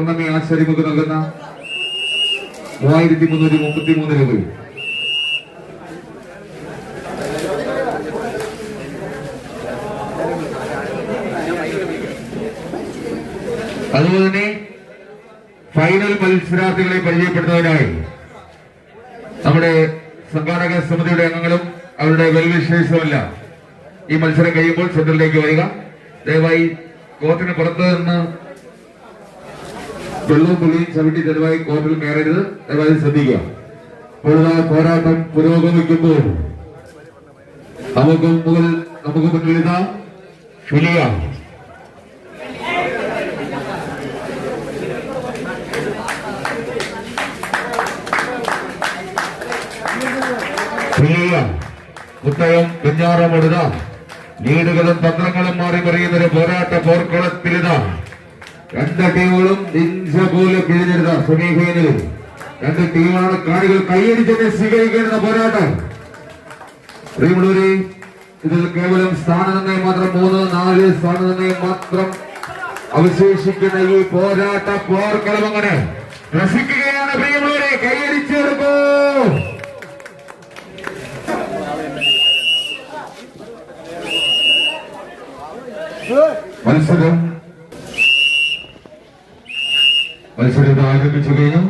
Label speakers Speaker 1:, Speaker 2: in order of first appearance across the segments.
Speaker 1: പൗർണമി ആശാരിമുഖ് നൽകുന്ന മൂവായിരത്തി മുന്നൂറ്റി മുപ്പത്തി മൂന്ന് രൂപയും അതുപോലെ തന്നെ ഫൈനൽ മത്സരാർത്ഥികളെ പരിചയപ്പെടുന്നതിനായി നമ്മുടെ സംഘാടക സമിതിയുടെ അംഗങ്ങളും അവരുടെ വെൽവിഷേഴ്സുമെല്ലാം ഈ മത്സരം കഴിയുമ്പോൾ സെന്ററിലേക്ക് വരിക. ദയവായി കോർട്ടിന് പുറത്ത് നിന്ന് വെള്ളവും പുള്ളിയും ചവിട്ടി ദയവായി കോർട്ടിൽ കയറരുത്. ദയവായി ശ്രദ്ധിക്കുക. പൊതുവായ പോരാട്ടം പുരോഗമിക്കുമ്പോൾ നമുക്ക് മുകളിൽ നമുക്ക് മുന്നിലിതാം ഫിലിയ. കുട്ടയം കുഞ്ഞാറമൊടുത ലീഡുകളും തന്ത്രങ്ങളും മാറി പറയുന്നൊരു പോരാട്ട പോർക്കളത്തിലിതാ. രണ്ട് ടീമുകളും ഇഞ്ച പോലെ സെമി സെമിഫൈനലിൽ. രണ്ട് ടീമാണ് കാണികൾ കൈയടിച്ചതിനെ സ്വീകരിക്കേണ്ട പോരാട്ടം. ശ്രീമുളൂരി ഇതിൽ കേവലം സ്ഥാനനിർണയം മാത്രം മൂന്ന് നാല് സ്ഥാനനിർണയം മാത്രം അവശേഷിക്കുന്ന ഈ പോരാട്ട പോർക്കളം അങ്ങനെ രസിക്കുകയാണ് പ്രിയമുള്ളവരെ കൈയടിച്ചെടുക്കൂ. മത്സരം മത്സരം ആരംഭിച്ചു കഴിഞ്ഞു.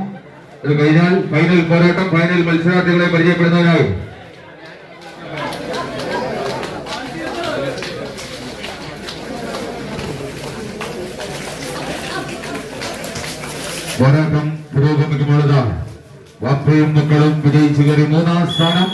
Speaker 1: ഇത് കഴിഞ്ഞാൽ ഫൈനൽ പോരാട്ടം ഫൈനൽ മത്സരാർത്ഥികളെ പരിചയപ്പെടുന്നതിനായി. പോരാട്ടം പുരോഗമിക്കുമ്പോഴതാണ് വാപ്പയും മക്കളും വിജയിച്ചു കയറി മൂന്നാം സ്ഥാനം.